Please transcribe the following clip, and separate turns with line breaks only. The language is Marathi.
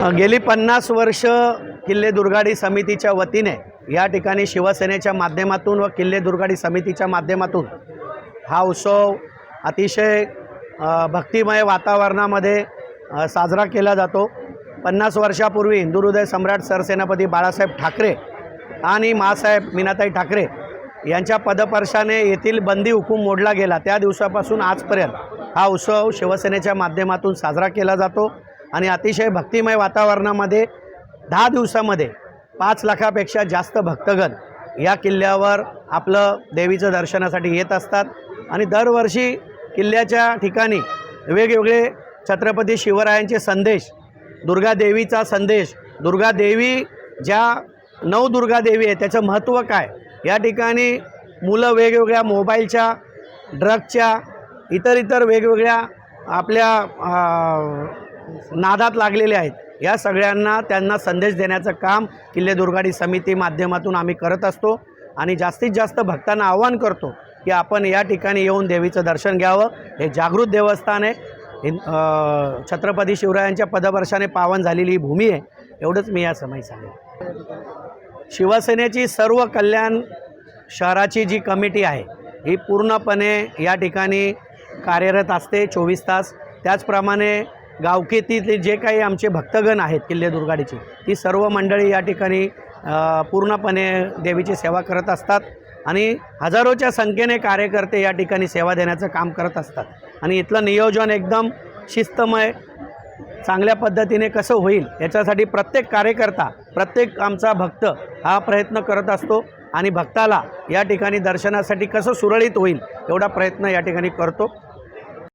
गेली पन्नास वर्ष किल्ले दुर्गाडी समितीच्या वतीने या ठिकाणी शिवसेनेच्या माध्यमातून व किल्ले दुर्गाडी समितीच्या माध्यमातून हा उत्सव अतिशय भक्तिमय वातावरणामध्ये साजरा केला जातो. पन्नास वर्षापूर्वी हिंदुहृदय सम्राट सरसेनापती बाळासाहेब ठाकरे आणि मासाहेब मीनाताई ठाकरे यांच्या पदपर्शाने येथील बंदी हुकूम मोडला गेला. त्या दिवसापासून आजपर्यंत हा उत्सव शिवसेनेच्या माध्यमातून साजरा केला जातो. आणि अतिशय भक्तिमय वातावरणामध्ये दहा दिवसामध्ये पाच लाखापेक्षा जास्त भक्तगण या किल्ल्यावर आपलं देवीचं दर्शनासाठी येत असतात. आणि दरवर्षी किल्ल्याच्या ठिकाणी वेगवेगळे छत्रपती शिवरायांचे संदेश दुर्गा देवीचा संदेश दुर्गा देवी ज्या नऊ दुर्गा देवी आहे त्याचं महत्त्व काय? या ठिकाणी मुलं वेगवेगळ्या मोबाईलच्या ड्रगच्या इतर इतर वेगवेगळ्या आपल्या नादात लागलेले आहेत. या सगळ्यांना त्यांना संदेश देण्याचं काम किल्ले दुर्गाडी समिती माध्यमातून आम्ही करत असतो आणि जास्तीत जास्त भक्तांना आवाहन करतो की आपण या ठिकाणी येऊन देवीचं दर्शन घ्यावं. हे जागृत देवस्थान आहे. छत्रपती शिवरायांच्या पदवर्षाने पावन झालेली ही भूमी आहे. एवढंच मी या समय सांगेन. शिवसेनेची सर्व कल्याण शहराची जी कमिटी आहे ही पूर्णपणे या ठिकाणी कार्यरत असते चोवीस तास. त्याचप्रमाणे गावखेतीतले जे काही आमचे भक्तगण आहेत किल्ले दुर्गाडीचे ती सर्व मंडळी या ठिकाणी पूर्णपणे देवीची सेवा करत असतात आणि हजारोच्या संख्येने कार्यकर्ते या ठिकाणी सेवा देण्याचं काम करत असतात. आणि इथलं नियोजन एकदम शिस्तमय चांगल्या पद्धतीने कसं होईल याच्यासाठी प्रत्येक कार्यकर्ता प्रत्येक आमचा भक्त हा प्रयत्न करत असतो आणि भक्ताला या ठिकाणी दर्शनासाठी कसं सुरळीत होईल एवढा प्रयत्न या ठिकाणी करतो.